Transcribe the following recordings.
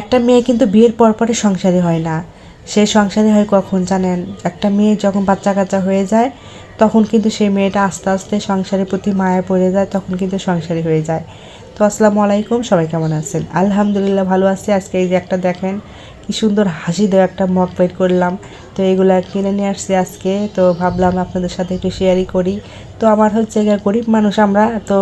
একটা মেয়ে কিন্তু বিয়ের পর পরে সংসারী হয় না। সে সংসারী হয় কখন জানেন? একটা মেয়ে যখন বাচ্চা কাচ্চা হয়ে যায়, তখন কিন্তু সেই মেয়েটা আস্তে আস্তে সংসারের প্রতি মায়া পড়ে যায়, তখন কিন্তু সংসারী হয়ে যায়। তো আসসালামু আলাইকুম, সবাই কেমন আছেন? আলহামদুলিল্লাহ ভালো আছি। আজকে এই যে একটা দেখেন, কি সুন্দর হাসি দেওয়া একটা মগ বের করলাম। তো এগুলা কিনে নিয়ে আসছি আজকে। তো ভাবলাম আপনাদের সাথে একটু শেয়ারই করি। তো আমার হচ্ছে গরিব মানুষ আমরা, তো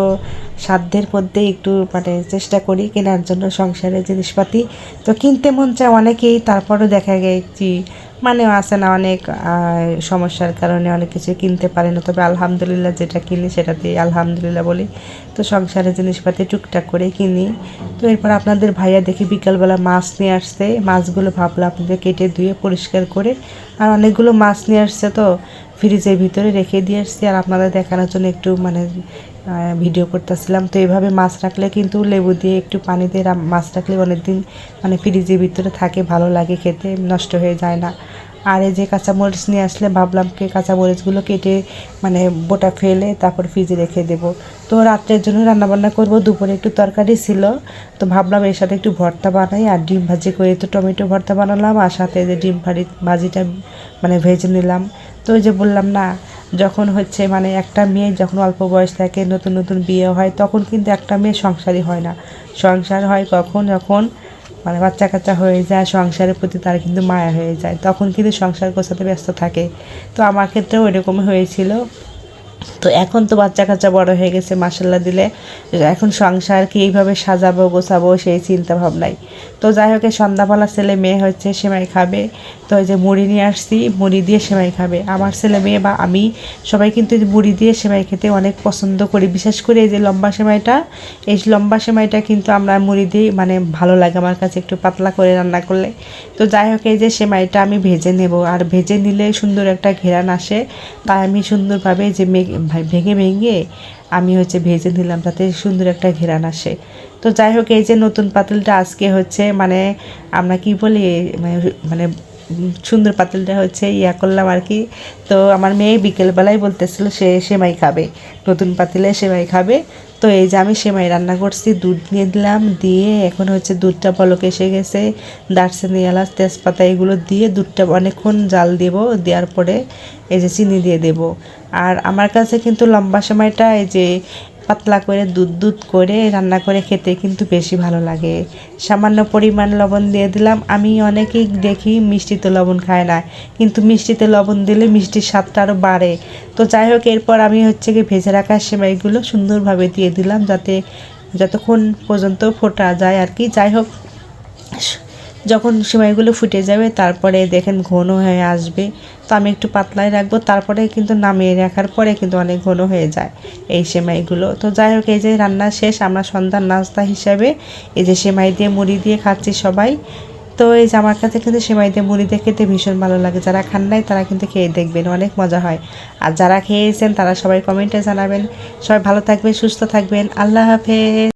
সাধ্যের মধ্যে একটু মানে চেষ্টা করি কেনার জন্য সংসারের জিনিসপাতি। তো কিনতে মন চায় অনেকেই, তারপরও দেখা গেছি মানে আছে না অনেক সমস্যার কারণে অনেক কিছু কিনতে পারে না। তবে আলহামদুলিল্লাহ যেটা কিনি সেটাতে আলহামদুলিল্লাহ বলি। তো সংসারের জিনিসপাতি টুকটাক করে কিনি। তো এরপর আপনাদের ভাইয়া দেখি বিকালবেলা মাছ নিয়ে আসছে। মাছগুলো ভাবলাম আপনাদের কেটে ধুয়ে পরিষ্কার করে। আর অনেকগুলো মাছ নিয়ে আসছে তো। ফ্রিজের ভিতরে রেখে দিয়ে আসছি আর আপনাদের দেখানোর জন্য একটু মানে ভিডিও করতেছিলাম। তো এইভাবে মাছ রাখলে কিন্তু লেবু দিয়ে একটু পানি দিয়ে মাছ রাখলে অনেকদিন মানে ফ্রিজের ভিতরে থাকে, ভালো লাগে খেতে, নষ্ট হয়ে যায় না। আর এই যে কাঁচামরিচ নিয়ে আসলে ভাবলাম কি কাঁচামরিচগুলো কেটে মানে বোটা ফেলে তারপর ফ্রিজে রেখে দেবো। তো রাত্রের জন্য রান্নাবান্না করব, দুপুরে একটু তরকারি ছিল। তো ভাবলাম এর সাথে একটু ভর্তা বানাই আর ডিম ভাজি করে তো টমেটো ভর্তা বানালাম আর সাথে যে ডিম ভাজি, ভাজিটা মানে ভেজে নিলাম। তো ওই যে বললাম না, যখন হচ্ছে মানে একটা মেয়ে যখন অল্প বয়স থাকে, নতুন নতুন বিয়ে হয়, তখন কিন্তু একটা মেয়ে সংসারই হয় না। সংসার হয় কখন যখন মানে বাচ্চা কাচ্চা হয়ে যায়, সংসারের প্রতি তার কিন্তু মায়া হয়ে যায়, তখন কিন্তু সংসার গোছাতে ব্যস্ত থাকে। তো আমার ক্ষেত্রেও এরকমই হয়েছিল। তো এখন তো বাচ্চা কাচ্চা বড় হয়ে গেছে মাসাল্লাহ দিলে। এখন সংসার কি এইভাবে সাজাবো, গোছাবো, সেই চিন্তা ভাবনাই তো যাই হোক, এই সন্ধ্যাবেলা ছেলে মেয়ে হচ্ছে সেমাই খাবে। তো ওই যে মুড়ি নিয়ে আসছি, মুড়ি দিয়ে সেমাই খাবে। আমার ছেলে মেয়ে বা আমি সবাই কিন্তু এই মুড়ি দিয়ে সেমাই খেতে অনেক পছন্দ করি। বিশেষ করে এই যে লম্বা সেমাইটা, এই লম্বা সেমাইটা কিন্তু আমরা মুড়ি দিয়ে মানে ভালো লাগে আমার কাছে একটু পাতলা করে রান্না করলে। তো যাই হোক, এই যে সেমাইটা আমি ভেজে নেব। আর ভেজে নিলে সুন্দর একটা ঘেরান আসে। তাই আমি সুন্দরভাবে যে ভেঙে ভেঙে আমি হচ্ছে ভেজে নিলাম, তাতে সুন্দর একটা ঘেরান আসে। তো যাই হোক, এই যে নতুন পাতিলটা আজকে হচ্ছে মানে আমরা কি বলি মানে মানে সুন্দর পাতিলটা হচ্ছে ইয়া করলাম আর কি। তো আমার মেয়ে বিকেলবেলায় বলতেছিল সে সেমাই খাবে, নতুন পাতিলে সেমাই খাবে। তো এই যে আমি সেমাই রান্না করছি, দুধ নিয়ে দিলাম, দিয়ে এখন হচ্ছে দুধটা বলক এসে গেছে, দারচিনি, এলাচ, তেজপাতা এগুলো দিয়ে দুধটা অনেকক্ষণ জাল দেব, দেওয়ার পরে এই যে চিনি দিয়ে দেব। আর আমার কাছে কিন্তু লম্বা সময়টা এই যে পাতলা করে, দুধ দুধ করে রান্না করে খেতে কিন্তু বেশি ভালো লাগে। সামান্য পরিমাণ লবণ দিয়ে দিলাম। আমি অনেকেই দেখি মিষ্টিতে লবণ খায় না, কিন্তু মিষ্টিতে লবণ দিলে মিষ্টির স্বাদটা আরও বাড়ে। তো যাই হোক, এরপর আমি হচ্ছে কি ভেজে রাখা সেমাইগুলো সুন্দরভাবে দিয়ে দিলাম যাতে যতক্ষণ পর্যন্ত ফোটা যায় আর কি। যাই হোক যখন সেমাইগুলো ফুটে যাবে, তারপরে দেখেন ঘন হয়ে আসবে। তো আমি একটু পাতলাই রাখব, তারপরে কিন্তু নামিয়ে রাখার পরে কিন্তু অনেক ঘন হয়ে যায় এই সেমাইগুলো। তো যাই হোক, এই যে রান্না শেষ, আমরা সন্ধ্যার নাস্তা হিসাবে এই যে সেমাই দিয়ে মুড়ি দিয়ে খাচ্ছি সবাই। তো এই যে আমার কাছে কিন্তু সেমাই দিয়ে মুড়ি দিয়ে খেতে ভীষণ ভালো লাগে। যারা খান নাই, তারা কিন্তু খেয়ে দেখবেন, অনেক মজা হয়। আর যারা খেয়েছেন, তারা সবাই কমেন্টে জানাবেন। সবাই ভালো থাকবেন, সুস্থ থাকবেন। আল্লাহ হাফেজ।